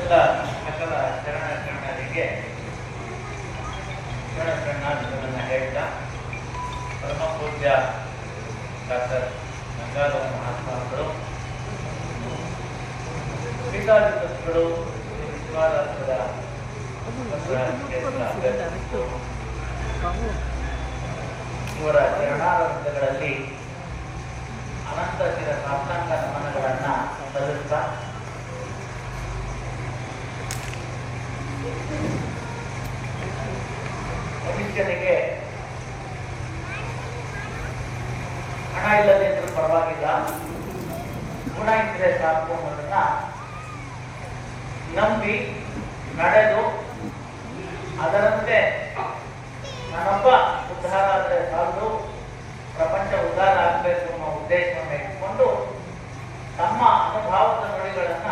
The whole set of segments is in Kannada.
ಎಲ್ಲ ಸಕಲ ಶರಣ ಶರಣರಿಗೆ ಶರಣ ಶರಣಾರ್ಥಗಳನ್ನು ಹೇಳ್ತಾ ಪರಮ ಪೂಜ್ಯ ಡಾಕ್ಟರ್ ಗಂಗಾಧರ ಮಹಾತ್ಮಗಳು ಶ್ರೀಕಾದಿಗಳು ವಿಶ್ವಾರಾಧ್ಯದ ಇವರ ಚರಣಾರಂಭಗಳಲ್ಲಿ ಅನಂತ ಚಿರ ಸಾಷ್ಟಾಂಗ ನಮನಗಳನ್ನು ಸಲ್ಲಿಸ್ತಾ ಮನುಷ್ಯನಿಗೆ ಹಣ ಇಲ್ಲದೆ ಇದ್ರೂ ಪರವಾಗಿಲ್ಲ. ಗುಣ ಇದ್ರೆ ಸಾಕು ಅನ್ನೋದನ್ನ ನಂಬಿ ನಡೆದು ಅದರಂತೆ ನಾನೊಬ್ಬ ಉದ್ಧಾರ ಆದರೆ ಸಾಲದು ಪ್ರಪಂಚ ಉದ್ಧಾರ ಆಗಬೇಕು ಅನ್ನೋ ಉದ್ದೇಶವನ್ನು ಇಟ್ಕೊಂಡು ತಮ್ಮ ಅನುಭವದ ನುಡಿಗಳನ್ನ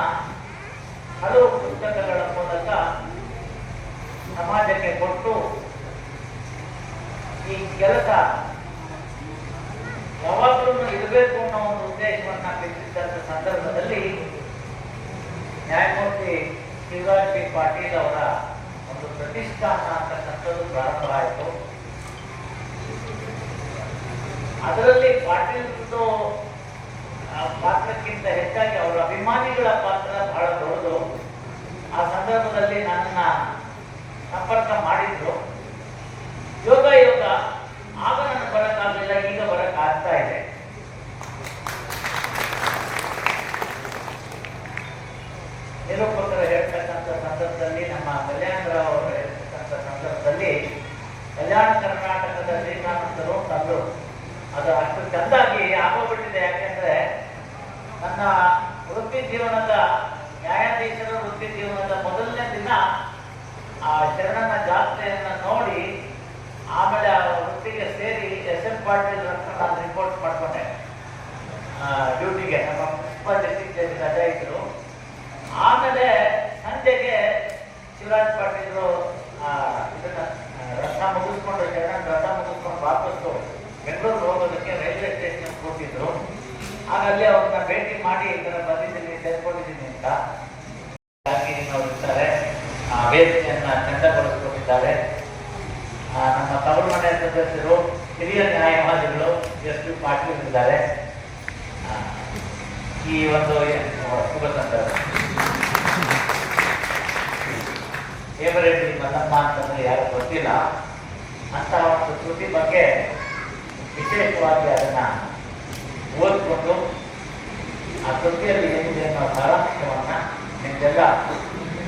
ಹಲವು ಪುಸ್ತಕಗಳ ಮೂಲಕ ಸಮಾಜಕ್ಕೆ ಕೊಟ್ಟು ಈ ಕೆಲಸ ಯಾವಾಗಲೂ ಇರಬೇಕು ಅನ್ನೋ ಒಂದು ಉದ್ದೇಶವನ್ನ ಬಿಟ್ಟಿದ್ದಂಥ ಸಂದರ್ಭದಲ್ಲಿ ನ್ಯಾಯಮೂರ್ತಿ ಶಿವರಾಜ್ ಬಿ ಪಾಟೀಲ್ ಅವರ ಒಂದು ಪ್ರತಿಷ್ಠಾನ ಅಂತಕ್ಕಂಥದ್ದು ಪ್ರಾರಂಭ ಆಯಿತು ಅದರಲ್ಲಿ ಪಾಟೀಲ್ದು ಆ ಪಾತ್ರಕ್ಕಿಂತ ಹೆಚ್ಚಾಗಿ ಅವರ ಅಭಿಮಾನಿಗಳ ಪಾತ್ರ ಬಹಳ ದೊಡ್ಡದು ಆ ಸಂದರ್ಭದಲ್ಲಿ ನನ್ನನ್ನ ಸಂಪರ್ಕ ಮಾಡಿದ್ರು ಯೋಗ ಯೋಗ ಆಗ ನನಗೆ ಬರಕ್ಕಾಗಲಿಲ್ಲ ಈಗ ಬರಕ್ ಆಗ್ತಾ ಇದೆ ನಿರೂಪಕರು ಹೇಳ್ತಕ್ಕಂಥ ಸಂದರ್ಭದಲ್ಲಿ ನಮ್ಮ ಕಲ್ಯಾಣರಾವ್ ಅವರು ಹೇಳ್ತಕ್ಕಂಥ ಸಂದರ್ಭದಲ್ಲಿ ಕಲ್ಯಾಣ ಕರ್ನಾಟಕದ ಶ್ರೀಕಾಂತರು ತಂದರು ಅದು ಅಷ್ಟು ಚೆಂದಾಗಿ ಆಗೋಗ್ಬಿಟ್ಟಿದೆ. ಯಾಕೆಂದ್ರೆ ನನ್ನ ವೃತ್ತಿ ಜೀವನದ ನ್ಯಾಯಾಧೀಶರ ವೃತ್ತಿ ಜೀವನದ ಮೊದಲನೇ ದಿನ ಆ ಶರಣನ ಜಾತ್ರೆಯನ್ನು ನೋಡಿ ಆಮೇಲೆ ಆ ವೃತ್ತಿಗೆ ಸೇರಿ ಎಸ್ ಎಲ್ ಪಾಟೀಲ್ ನಾನು ರಿಪೋರ್ಟ್ ಮಾಡ್ಕೊಂಡೆ. ಡ್ಯೂಟಿಗೆ ನಮ್ಮ ಪುಷ್ಪಾ ಡಿಸ್ಟಿಕ್ ರಜೆ ಇದ್ರು ಆಮೇಲೆ ಸಂಜೆಗೆ ಶಿವರಾಜ್ ಪಾಟೀಲ್ ಇದನ್ನ ರಥ ಮುಗಿಸ್ಕೊಂಡು ಶರಣನ್ ರಥ ಮುಗಿಸ್ಕೊಂಡು ವಾಪಸ್ಸು ಬೆಂಗಳೂರು ಹೋಗೋದಕ್ಕೆ ರೈಲ್ವೆ ಸ್ಟೇಷನ್ ಕೂತಿದ್ರು. ಆಗ ಅಲ್ಲಿ ಅವ್ರನ್ನ ಭೇಟಿ ಮಾಡಿ ಈ ಥರ ಬಂದಿದ್ದೀನಿ, ಸೇರ್ಕೊಂಡಿದ್ದೀನಿ ಅಂತ ಇರ್ತಾರೆ. ವೇದಿಕೆಯನ್ನ ಚಂದಗೊಳಿಸ್ಕೊಂಡಿದ್ದಾರೆ ನಮ್ಮ ತವರು ಮನೆಯ ಸದಸ್ಯರು, ಹಿರಿಯ ನ್ಯಾಯವಾದಿಗಳು, ಎಸ್ ಪಿ ಪಾಟೀಲ್ ಇದ್ದಾರೆ. ಈ ಒಂದು ಶುಭ ಸಂದರ್ಭ. ಹೇಮರೆಡ್ಡಿ ಮಲ್ಲಮ್ಮ ಅಂತಂದ್ರೆ ಯಾರು ಗೊತ್ತಿಲ್ಲ. ಅಂತ ಒಂದು ಕೃತಿ ಬಗ್ಗೆ ವಿಶೇಷವಾಗಿ ಅದನ್ನ ಓದ್ಕೊಂಡು ಆ ಕೃತಿಯಲ್ಲಿ ಏನಿದೆ ಅನ್ನೋ ಸಾರಾಂಶವನ್ನ ನಿಮಗೆಲ್ಲ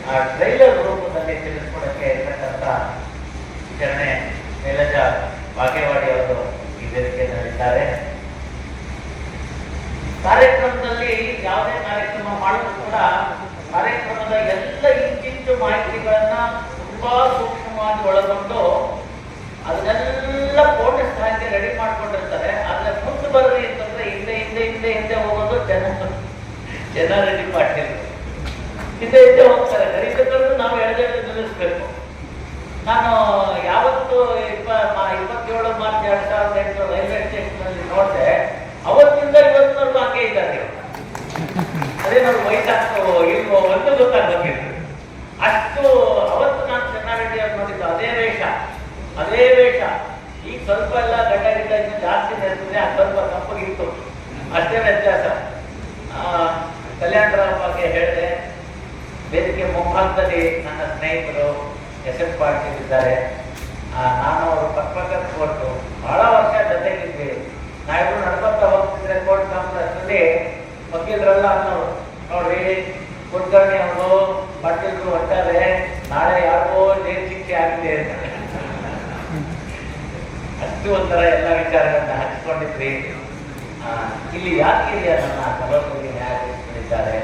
ಆ ಟ್ರೈಲರ್ ರೂಪದಲ್ಲಿ ತಿಳಿಸ್ಕೊಡಕ್ಕೆ ಇರತಕ್ಕಂಥ ವಿಚಾರಣೆ ಶೈಲಜ ಬಾಗೇವಾಡಿ ಅವರು ಈ ವೇದಿಕೆಯಲ್ಲಿದ್ದಾರೆ ಕಾರ್ಯಕ್ರಮದಲ್ಲಿ ಯಾವುದೇ ಕಾರ್ಯಕ್ರಮ ಮಾಡಿದ್ರು ಕೂಡ ಕಾರ್ಯಕ್ರಮದ ಎಲ್ಲ ಇಂಚಿಂಚು ಮಾಹಿತಿಗಳನ್ನ ತುಂಬಾ ಸೂಕ್ಷ್ಮವಾಗಿ ಒಳಗೊಂಡು ಅದನ್ನೆಲ್ಲ ಕೋಟೆ ಹಾಕಿ ರೆಡಿ ಮಾಡ್ಕೊಂಡಿರ್ತಾರೆ. ಆದ್ರೆ ಮುಂದೆ ಬರ್ರಿ ಅಂತಂದ್ರೆ ಹಿಂದೆ ಹಿಂದೆ ಹಿಂದೆ ಹಿಂದೆ ಹೋಗೋದು ಜನ. ಜನ ರೆಡಿ ಪಾಟೀಲ್ ಹಿಂದೆ ಹಿಂದೆ ಹೋಗ್ತಾರೆ. ಕರೀಬೇಕಂದ್ರೆ ನಾವು ಎರಡು ನಿಲ್ಲಿಸ್ಬೇಕು. ನಾನು ಯಾವತ್ತು ಇಪ್ಪ ಇಪ್ಪತ್ತೇಳು ಮಾರ್ಚ್ ಎರಡ್ ಸಾವಿರದ ಎಂಟು ರೈಲ್ವೆ ಸ್ಟೇಷನ್ ಅಲ್ಲಿ ನೋಡಿದೆ, ಅವತ್ತಿಂದ ಇವತ್ತಿನವರೆಗೂ ಹಂಗೆ ಇದ್ದಾರೆ. ಅದೇ ನೋಡಿ ವಯಸ್ಸಾಗ್ತೋ ಇಲ್ವೋ ಅಂತ ಗೊತ್ತಾಗಬೇಕಿತ್ತು ಅಷ್ಟು ಅವತ್ತು ನಾನು ಚೆನ್ನಾಗಿ ನೋಡಿದ್ದು ಅದೇ ವೇಷ ಅದೇ ವೇಷ. ಈಗ ಸ್ವಲ್ಪ ಎಲ್ಲ ಗಡ್ಡ ಇನ್ನು ಜಾಸ್ತಿ ನೆರೆಸಿದ್ರೆ ಅದು ಸ್ವಲ್ಪ ತಪ್ಪಗಿತ್ತು ಅಷ್ಟೇ ವ್ಯತ್ಯಾಸ. ಕಲ್ಯಾಣರಾವ್ ಬಗ್ಗೆ ಹೇಳಿದೆ, ವೇದಿಕೆ ಮುಂಭಾಗದಲ್ಲಿ ನನ್ನ ಸ್ನೇಹಿತರು ಎಸ್ ಎಸ್ ಪಾಟೀಲ್ ಇದ್ದಾರೆ ನಾನು ಅವರು ಪಕ್ಕಕ್ಕೆ ಕೊಟ್ಟು ಬಹಳ ವರ್ಷ ಜೊತೆಗಿದ್ವಿ. ನಾವಿಬ್ರು ನಡ್ಕೊತಾ ಹೋಗ್ತಿದ್ರೆ ಕೋರ್ಟ್ ಕಾಂಪ್ಲೆಕ್ಸ್ನಲ್ಲಿ, ವಕೀಲರೆಲ್ಲ ಅನ್ನೋರು, ನೋಡ್ರಿ ಕುಲಕರ್ಣಿ ಅವರು ಬಟ್ಟೆಗಳು ಒಟ್ಟಾರೆ ನಾಳೆ ಯಾರಿಗೋ ನೀರು ಸಿಕ್ಕಿ ಆಗಿದೆ ಅಂತ. ಅಷ್ಟು ಒಂಥರ ಎಲ್ಲ ವಿಚಾರಗಳನ್ನ ಹಚ್ಕೊಂಡಿದ್ರಿ. ಇಲ್ಲಿ ಯಾದಗಿರಿಯ ನನ್ನ ಸಹೋದರಿ ನ್ಯಾಯಾಧೀಶರಿದ್ದಾರೆ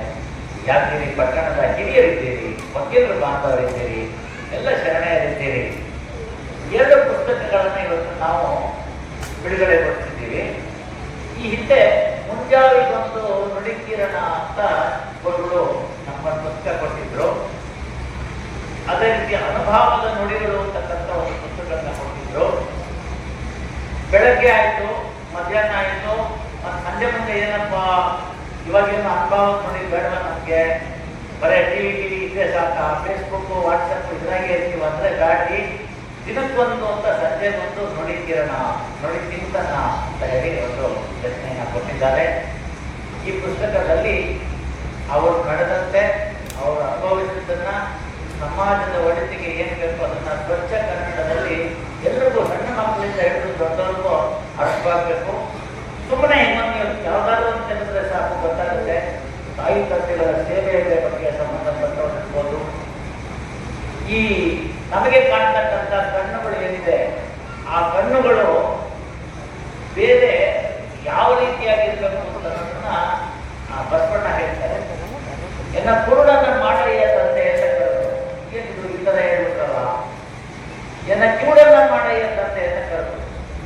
ಯಾದಗಿರಿ ಪಟ್ಟಣದ ಹಿರಿಯರಿದ್ದೀರಿ, ವಕೀಲರು ಬಾಂಧವರಿದ್ದೀರಿ, ಎಲ್ಲ ಶರಣೆಯರಿದ್ದೀರಿ. ಎರಡು ಪುಸ್ತಕಗಳನ್ನು ಇವತ್ತು ನಾವು ಬಿಡುಗಡೆಗೊಳಿಸಿದ್ದೀವಿ ಈ ಹಿಂದೆ ಮುಂಜಾವಿಗೊಂದು ನುಡಿಕಿರಣ ಅಂತ ಗುರುಗಳು ನಮ್ಮ ಪುಸ್ತಕ ಕೊಟ್ಟಿದ್ರು ಅದೇ ರೀತಿ ಅನುಭವದ ನುಡಿಗಳು ಅಂತಕ್ಕಂಥ ಒಂದು ಪುಸ್ತಕಗಳನ್ನ ಕೊಟ್ಟಿದ್ರು. ಬೆಳಗ್ಗೆ ಆಯ್ತು, ಮಧ್ಯಾಹ್ನ ಆಯಿತು, ಮತ್ತು ಸಂಜೆ ಮುಂದೆ ಏನಪ್ಪ, ಇವಾಗೇನು ಅನುಭವ ನೋಡಿ ಬೇಡವ ನಮ್ಗೆ. ಬರೀ ಟಿವಿ ಟಿವಿ ಇದ್ರೆ ಫೇಸ್ಬುಕ್ ವಾಟ್ಸಪ್ ಇದ್ರಾಗೆ ಇರ್ತೀವಿ ಅಂದ್ರೆ ಗಾಡಿ ದಿನಕ್ಕೊಂದು ಅಂತ ಸಂಜೆ ಬಂದು ನೋಡಿದ್ದೀರಣ ನೋಡಿ ಚಿಂತನ ಅಂತ ಹೇಳಿ ಒಂದು ರಚನೆಯನ್ನು ಕೊಟ್ಟಿದ್ದಾರೆ. ಈ ಪುಸ್ತಕದಲ್ಲಿ ಅವರು ನಡೆದಂತೆ ಅವರು ಅನುಭವಿಸಿದ್ದನ್ನ ಸಮಾಜದ ಒಳಿತಿಗೆ ಏನು ಬೇಕು ಅದನ್ನ ಸ್ವಚ್ಛ ಕನ್ನಡದಲ್ಲಿ ಎಲ್ಲರಿಗೂ ಸಣ್ಣ ಮಕ್ಕಳಿಂದ ಹಿಡಿದು ದೊಡ್ಡವರಿಗೂ ಅರ್ಥವಾಗಬೇಕು ಸುಮ್ಮನೆ ಇನ್ನೊಂದು ಯಾವ್ದಾದ್ರು ಒಂದು ತಿಳಿದ್ರೆ ಸಾಕು ಗೊತ್ತಾಗುತ್ತೆ ತಾಯಿ ತಂದೆಗಳ ಸೇವೆಯ ಬಗ್ಗೆ ಸಂಬಂಧಪಟ್ಟಿರ್ಬೋದು ಈ ನಮಗೆ ಕಾಣ್ತಕ್ಕಂಥ ಕಣ್ಣುಗಳು ಏನಿದೆ ಆ ಕಣ್ಣುಗಳು ಬೇರೆ ಯಾವ ರೀತಿಯಾಗಿರ್ಬೇಕು ಅನ್ನೋದನ್ನ ಆ ಬಸವಣ್ಣ ಹೇಳ್ತಾರೆ ಎನ್ನ ಕುರುಡನ ಮಾಡಯ್ಯ ತಂದೆ ಅಂತ ಕರೆದು ಏನಿದು ಈ ಥರ ಹೇಳ್ಬಿಟ್ರಲ್ಲ ಎನ್ನ ಕಿವುಡನ ಮಾಡಯ್ಯ ತಂದೆ ಅಂತ ಕರೆದು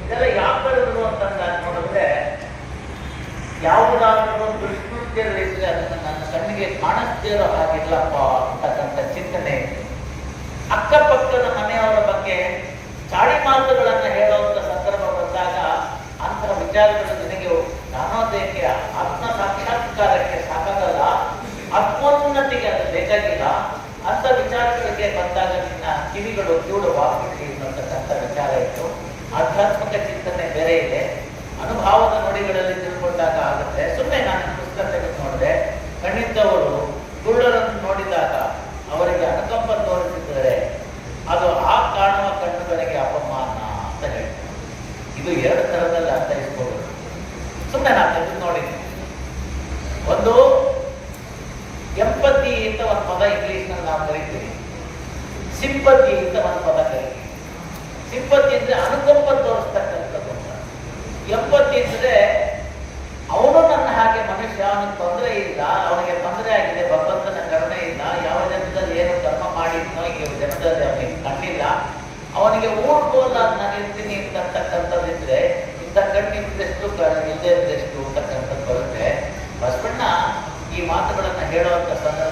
ಇದೆಲ್ಲ ಯಾಕೆ ಕರೆದ್ರು ಅಂತಂದ ನೋಡಿದ್ರೆ ಯಾವುದಾದ್ರೂ ದುಷ್ಕೃತ್ಯಗಳಿದ್ರೆ ಅದನ್ನ ನನ್ನ ಕಣ್ಣಿಗೆ ಕಾಣಿಸ್ದೇ ಇರೋ ಹಾಗಿಲ್ಲಪ್ಪ ಅಂತಕ್ಕಂಥ ಚಿಂತನೆ. ಅಕ್ಕಪಕ್ಕದ ಮನೆಯವರ ಬಗ್ಗೆ ಚಾಡಿ ಮಾತುಗಳನ್ನು ಹೇಳುವಂತ ಸಂದರ್ಭ ಬಂದಾಗ ಅಂತಹ ವಿಚಾರಗಳು ನಿನಗೆ ಜ್ಞಾನೋದಯಕ್ಕೆ ಆತ್ಮ ಸಾಕ್ಷಾತ್ಕಾರಕ್ಕೆ ಸಾಕಾಗಲ್ಲ, ಆತ್ಮೋನ್ನತಿಗೆ ಅದು ಬೇಕಾಗಿಲ್ಲ ಅಂತ ವಿಚಾರಗಳಿಗೆ ಬಂದಾಗ ನಿನ್ನ ಕಿವಿಗಳು ಕಿವುಡವಾಗ್ಬಿಟ್ಟಿ ಅನ್ನತಕ್ಕಂಥ ವಿಚಾರ ಇತ್ತು ಆಧ್ಯಾತ್ಮಿಕ ಚಿಂತನೆ ಬೇರೆ ಇದೆ ಅನುಭಾವದ ನುಡಿಗಳಲ್ಲಿ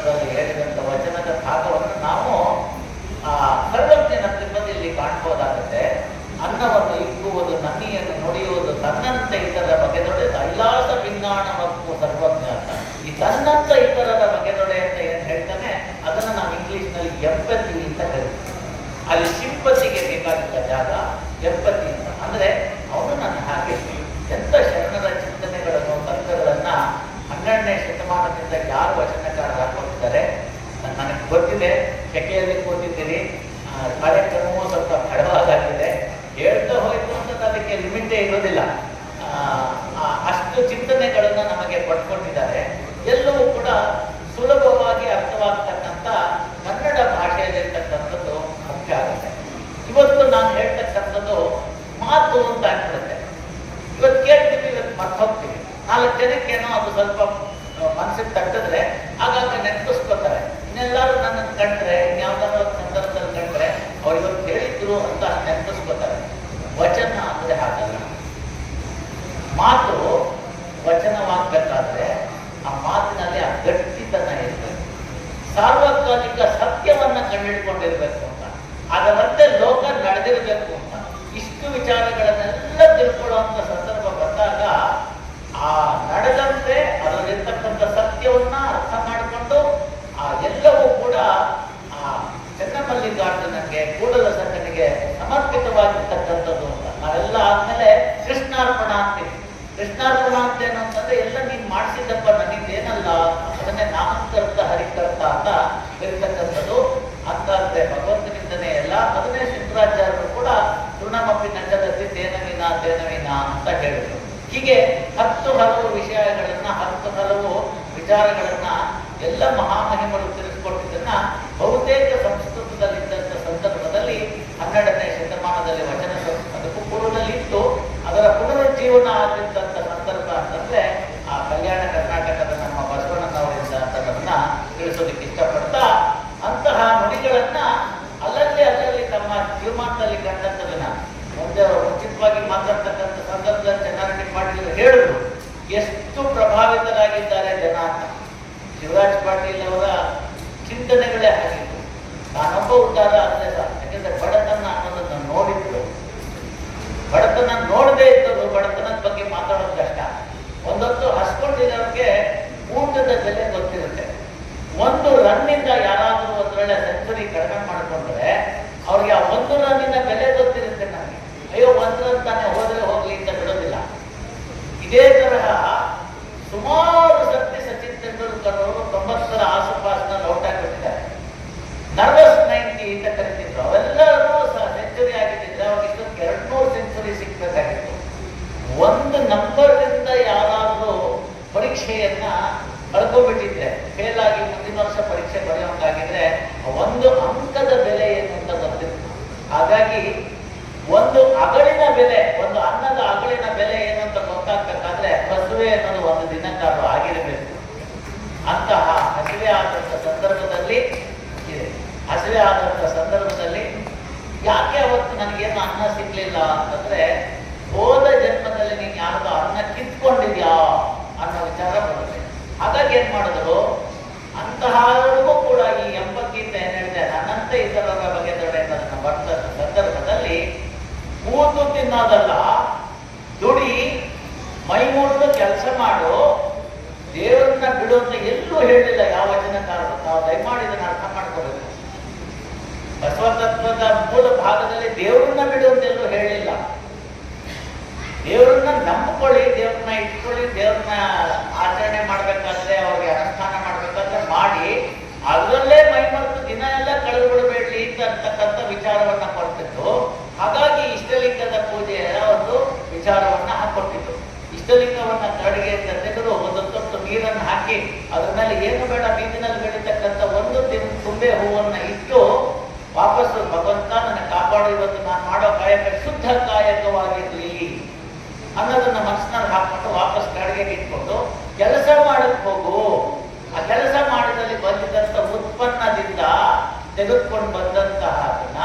ಹೇಳುವಂಥ ಆ, ಅಷ್ಟು ಚಿಂತನೆಗಳನ್ನ ನಮಗೆ ಪಡ್ಕೊಂಡಿದ್ದಾರೆ. ಎಲ್ಲವೂ ಕೂಡ ಸುಲಭವಾಗಿ ಅರ್ಥವಾಗ್ತಕ್ಕಂಥ ಕನ್ನಡ ಭಾಷೆಯಲ್ಲಿರ್ತಕ್ಕಂಥದ್ದು ಮುಖ್ಯ ಆಗುತ್ತೆ. ಇವತ್ತು ನಾನು ಹೇಳ್ತಕ್ಕಂಥದ್ದು ಮಾತು ಅಂತ ಆಗ್ಬಿಡುತ್ತೆ. ಇವತ್ತು ಕೇಳ್ತೀವಿ ಇವತ್ತು ಮರ್ತೋಗ್ತೀವಿ. ನಾಲ್ಕು ಜನಕ್ಕೇನೋ ಅದು ಸ್ವಲ್ಪ ಮನಸ್ಸಿಗೆ ತಟ್ಟಿದ್ರೆ ಆಗಾಗ ನೆನಪಿಸ್ಕೊತಾರೆ. ಇನ್ನೆಲ್ಲರೂ ನನ್ನನ್ನು ಕಂಡ್ರೆ ಇನ್ಯಾವ್ದಾದ್ರು ಸಂದರ್ಭದಲ್ಲಿ ಕಂಡ್ರೆ ಅವ್ರು ಇವತ್ತು ಹೇಳಿದ್ರು ಅಂತ ನೆನಪಿಸ್ಕೊತಾರೆ ವಚನ ಅಂದ್ರೆ ಹಾಗಲ್ಲ ಮಾತು ವಚನವಾಗಬೇಕಾದ್ರೆ ಆ ಮಾತಿನಲ್ಲಿ ಆ ಗಟ್ಟಿತನ ಇರಬೇಕು. ಸಾರ್ವಕಾಲಿಕ ಸತ್ಯವನ್ನು ಕಂಡುಹಿಡ್ಕೊಂಡಿರ್ಬೇಕು ಅಂತ. ಅದರಂತೆ ಲೋಕ ನಡೆದಿರಬೇಕು ಅಂತ. ಇಷ್ಟು ವಿಚಾರಗಳನ್ನೆಲ್ಲ ತಿಳ್ಕೊಳ್ಳುವಂತ ಸಂದರ್ಭ ಬಂದಾಗ ಆ ನಡೆದಂತೆ ಅದರಲ್ಲಿರ್ತಕ್ಕಂಥ ಸತ್ಯವನ್ನ ಅರ್ಥ ಮಾಡಿಕೊಂಡು ಆ ಎಲ್ಲವೂ ಕೂಡ ಆ ಚನ್ನಮಲ್ಲಿಕಾರ್ಜುನಕ್ಕೆ ಕೂಡಲ ಸಂಘಟನೆಗೆ ಸಮರ್ಪಿತವಾಗಿರ್ತಕ್ಕಂಥದ್ದು ಅಂತ. ಅದೆಲ್ಲ ಆದ್ಮೇಲೆ ಕೃಷ್ಣಾರ್ಪಣ ಅಂತೀವಿ. ಕೃಷ್ಣಾರ್ಪಣ ಅಂತ ಏನಂತಂದ್ರೆ ಎಲ್ಲ ನೀನ್ ಮಾಡಿಸಿದ್ದಪ್ಪ, ನನಗೇನಲ್ಲ, ಅದನ್ನೇ ನಾಮಂತರ್ಥ ಹರಿಕರ್ತ ಅಂತ ಇರ್ತಕ್ಕಂಥದ್ದು ಅಂತ ಭಗವಂತನಿಂದನೇ ಎಲ್ಲ. ಅದನ್ನೇ ಶಂಕರಾಚಾರ್ಯರು ಕೂಡ ತೃಣಮಪಿ ನಂಜದಲ್ಲಿ ತೇನವಿನ ತೇನವಿನ ಅಂತ ಹೇಳಿದರು. ಹೀಗೆ ಹತ್ತು ಹಲವು ವಿಷಯಗಳನ್ನ, ಹತ್ತು ಹಲವು ವಿಚಾರಗಳನ್ನ ಎಲ್ಲ ಮಹಾಮಹಿಮರು ತಿಳಿಸ್ಕೊಟ್ಟಿದ್ದನ್ನ ಬಹುತೇಕ ಸಂಸ್ಕೃತದಲ್ಲಿದ್ದಂಥ ಸಂದರ್ಭದಲ್ಲಿ ಹನ್ನೆರಡನೇ ಶತಮಾನದಲ್ಲಿ ವಚನ ಅದಕ್ಕೂ ಪೂರ್ವದಲ್ಲಿ ಇತ್ತು ಅದರ ಪುನರುಜ್ಜೀವನ ಆಗಿದ್ದಂಥ ಸಂದರ್ಭ ಅಂತಂದ್ರೆ ಆ ಕಲ್ಯಾಣ ಕರ್ನಾಟಕದ ನಮ್ಮ ಬಸವಣ್ಣನವರಿಂದ ಅಂತದನ್ನ ತಿಳಿಸೋದಕ್ಕೆ ಇಷ್ಟಪಡ್ತಾ ಅಂತಹ ನುಡಿಗಳನ್ನ ಅಲ್ಲಲ್ಲಿ ಅಲ್ಲಲ್ಲಿ ತಮ್ಮ ಜೀವಮಾನದಲ್ಲಿ ಕಂಡಂಥದನ್ನ ಮುಂದೆ ಅವರು ಉಚಿತವಾಗಿ ಮಾತಾಡ್ತಕ್ಕಂಥ ಸಂದರ್ಭದಲ್ಲಿ ಚೆನ್ನಾಗಿ ಪಾಟೀಲ್ ಹೇಳಿದ್ರು ಎಷ್ಟು ಪ್ರಭಾವಿತರಾಗಿದ್ದಾರೆ ಜನ. ಶಿವರಾಜ್ ಪಾಟೀಲ್ ಅವರ ಚಿಂತನೆಗಳೇ ಆಗಿತ್ತು ತಾನೊಬ್ಬ ಉದ್ದಾರ ಅಂದ್ರೆ. ಯಾಕಂದ್ರೆ ಬಡತನ ಅನ್ನೋದನ್ನ ನೋಡಿದ್ರು. ಬಡತನ ನೋಡದೇ ಇದ್ದವರು ಬಡತನದ ಬಗ್ಗೆ ಮಾತಾಡೋದು ಕಷ್ಟ. ಒಂದೊತ್ತು ಹಸ್ಕೊಂಡಿರೋರಿಗೆ ಊಟದ ಬೆಲೆ ಗೊತ್ತಿರುತ್ತೆ ಒಂದು ರನ್ನಿಂದ ಯಾರಾದರೂ ಒಂದ್ ವೇಳೆ ಅವ್ರಿಗೆ ಆ ಒಂದು ರನ್ನಿನ ಬೆಲೆ ಗೊತ್ತಿರುತ್ತೆ ನನಗೆ ಅಯ್ಯೋ ಒಂದು ರನ್ ತಾನೇ ಹೋದ್ರೆ ಹೋಗ್ಲಿ ಅಂತ ಬಿಡೋದಿಲ್ಲ ಇದೇ ತರಹ ಸುಮಾರು ಸರ್ತಿ ಸಚಿನ್ ತೆಂಡೂಲ್ಕರ್ ಅವರು ತೊಂಬತ್ತರ ಆಸುಪಾಸಿನಲ್ಲಿ ಔಟ್ ಆಗಿಬಿಟ್ಟಿದ್ದಾರೆ ನರ್ವಸ್ ನೈಂಟಿ ಅಂತ ಕರಿತಿದ್ರು ಅವೆಲ್ಲರೂ ಸಹ ಸೆಂಚುರಿ ಆಗಿದ್ದಿದ್ರೆ ಅವಾಗ ಇಷ್ಟೊಂದು ಎರಡು ನೂರು ಸೆಂಚುರಿ ಸಿಗ್ಬೇಕಾಗಿತ್ತು ಒಂದು ನಂಬರ್ನಿಂದ ಯಾರಾದರೂ ಪರೀಕ್ಷೆಯನ್ನ ಕಳ್ಕೊಬಿಟ್ಟಿದ್ರೆ ಫೇಲ್ ಆಗಿ ಮುಂದಿನ ವರ್ಷ ಪರೀಕ್ಷೆ ಬರೆಯೋಕ್ಕಾಗಿದ್ರೆ ಒಂದು ಅಂಕದ ಬೆಲೆ ಏನು ಅಂತ ಗೊತ್ತಿತ್ತು ಹಾಗಾಗಿ ಒಂದು ಅಗಳಿನ ಬೆಲೆ, ಒಂದು ಅನ್ನದ ಅಗಳಿನ ಬೆಲೆ ಏನು ಅಂತ ಗೊತ್ತಾಗ್ಬೇಕಾದ್ರೆ ಹಸುವೆ ಅನ್ನೋದು ಒಂದು ದಿನಕ್ಕಾದ್ರೂ ಆಗಿರಬೇಕು. ಅಂತಹ ಹಸಿವೆ ಆದಂತ ಸಂದರ್ಭದಲ್ಲಿ, ಇದೆ. ಹಸಿವೆ ಆದಂತ ಸಂದರ್ಭದಲ್ಲಿ ಯಾಕೆ ಅವತ್ತು ನನಗೇನು ಅನ್ನ ಸಿಗ್ಲಿಲ್ಲ ಅಂತಂದ್ರೆ, ಹೋದ ಜನ್ಮದಲ್ಲಿ ನೀನು ಯಾರ್ದೋ ಅನ್ನ ಕಿತ್ಕೊಂಡಿದ್ಯಾ ಅನ್ನೋ ವಿಚಾರ ಏನ್ ಮಾಡಿದ್ರು ಅಂತಹವರಿಗೂ ಕೂಡ ಈ ಎಂಬಕ್ಕಿಂತ ಏನ್ ಹೇಳಿದೆ. ನನ್ನಂತೆ ಇತರರ ಬಗ್ಗೆ ದೊಡ್ಡ ಅದನ್ನ ಬರ್ತ ಸಂದರ್ಭದಲ್ಲಿ ಕೂತು ತಿನ್ನೋದಲ್ಲ, ದುಡಿ, ಮೈ ಮುರಿದು ಕೆಲಸ ಮಾಡು, ದೇವರನ್ನ ಬಿಡು ಅಂತ ಎಲ್ಲೂ ಹೇಳಿಲ್ಲ ಯಾವ ವಚನಕಾರರು. ತಾವು ದಯಮಾಡಿ ಅರ್ಥ ಮಾಡ್ಕೋಬೇಕು. ಬಸವತತ್ವದ ಮೂಲ ಭಾಗದಲ್ಲಿ ದೇವರನ್ನ ಬಿಡು ಅಂತ ಎಲ್ಲೂ ಹೇಳಿಲ್ಲ. ದೇವರನ್ನ ನಂಬಿಕೊಳ್ಳಿ, ದೇವ್ರನ್ನ ಇಟ್ಕೊಳ್ಳಿ, ದೇವ್ರನ್ನ ಆಚರಣೆ ಮಾಡ್ಬೇಕಂದ್ರೆ ಅವ್ರಿಗೆ ಅನುಷ್ಠಾನ ಮಾಡ್ಬೇಕಂದ್ರೆ ಮಾಡಿ, ಅದರಲ್ಲೇ ಮೈ ಮರೆತು ದಿನ ಎಲ್ಲ ಕಳೆದು ಅಂತಕ್ಕಂಥ ವಿಚಾರವನ್ನ ಕೊಡ್ತಿತ್ತು ಹಾಗಾಗಿ ಇಷ್ಟಲಿಂಗದ ಪೂಜೆಯ ಒಂದು ವಿಚಾರವನ್ನ ಹಾಕೊಟ್ಟಿತ್ತು ಇಷ್ಟಲಿಂಗವನ್ನ ಕಡೆಗೆ ತೆಗೆದು ಒಂದು ತೊಟ್ಟು ನೀರನ್ನು ಹಾಕಿ, ಅದ್ರ ಮೇಲೆ ಏನು ಬೇಡ, ಬೀದಿನಲ್ಲಿ ಬೆಳೀತಕ್ಕಂಥ ಒಂದು ದಿನ ತುಂಬೆ ಹೂವನ್ನ ಇಟ್ಟು ವಾಪಸ್ಸು ಭಗವಂತ ನನ್ನ ಕಾಪಾಡು ನಾನು ಮಾಡೋ ಕಾಯಕ ಶುದ್ಧ ಕಾಯಕವಾಗಿರ್ಲಿ ಅನ್ನೋದನ್ನ ಮನಸ್ಸಿನಲ್ಲಿ ಹಾಕೊಂಡು ವಾಪಸ್ ಕಡೆಗೆ ಇಟ್ಕೊಂಡು ಕೆಲಸ ಮಾಡಕ್ ಹೋಗು. ಆ ಕೆಲಸ ಮಾಡಿದಲ್ಲಿ ಬಂದಿದ್ದಂತ ಉತ್ಪನ್ನದಿಂದ ತೆಗೆದುಕೊಂಡು ಬಂದಂತಹ ಅದನ್ನ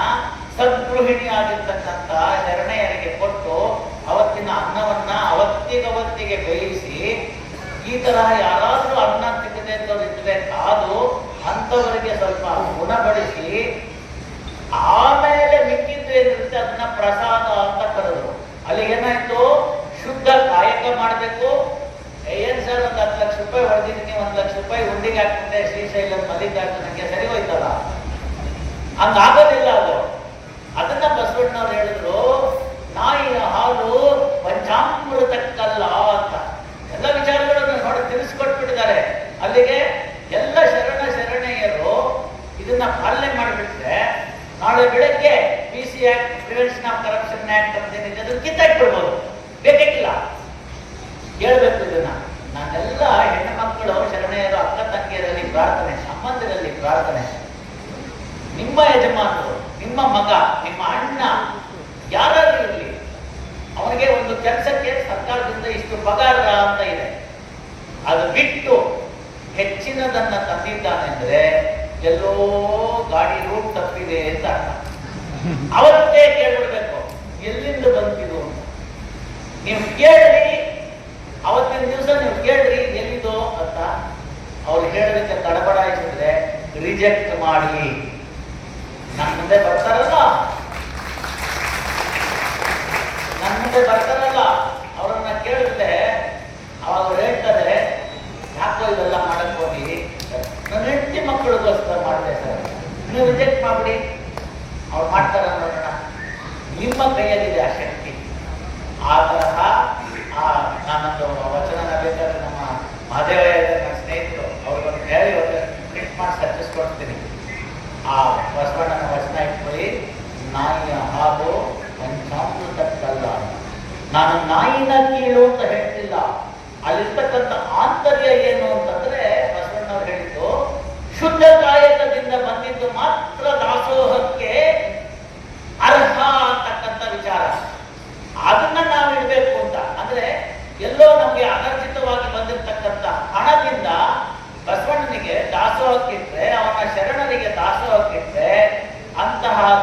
ಸದ್ಗೃಹಿಣಿ ಆಗಿರ್ತಕ್ಕಂತಹ ಶರಣೆಯರಿಗೆ ಕೊಟ್ಟು ಅವತ್ತಿನ ಅನ್ನವನ್ನ ಅವತ್ತಿಗವತ್ತಿಗೆ ಬೇಯಿಸಿ ಈ ತರಹ ಯಾರಾದ್ರೂ ಅನ್ನ ಸಿಗದೆ ಅಂತವ್ರಿದ್ರೆ ಕಾದು ಅಂಥವರಿಗೆ ಸ್ವಲ್ಪ ಗುಣಪಡಿಸಿ ಆಮೇಲೆ ಮಿಕ್ಕಿದ್ದು ಏನಿರುತ್ತೆ ಅದನ್ನ ಪ್ರಸಾದ ಅಂತ ಕರೆದ್ರು. ಅಲ್ಲಿ ಏನಾಯ್ತು? ಶುದ್ಧ ಕಾಯಕ ಮಾಡಬೇಕು. ಏನ್ ಸರ್ ಒಂದು ಹತ್ತು ಲಕ್ಷ ರೂಪಾಯಿ ಹೊಡೆದಿದ್ದೀನಿ ಒಂದ್ ಲಕ್ಷ ರೂಪಾಯಿ ಹುಂಡಿಗೆ ಹಾಕ್ತಿದ್ದೆ ಶ್ರೀಶೈಲ ಮಲ್ಲಿಕಾರ್ಜುನಕ್ಕೆ ಸರಿ ಹೋಯ್ತಲ್ಲ? ಹಂಗಾಗೋದಿಲ್ಲ ಅದು. ಅದನ್ನ ಬಸವಣ್ಣವ್ರು ಹೇಳಿದ್ರು, ನಾಯಿಯ ಹಾಲು ಪಂಚಾಮೃತಕ್ಕಲ್ಲ ಅಂತ.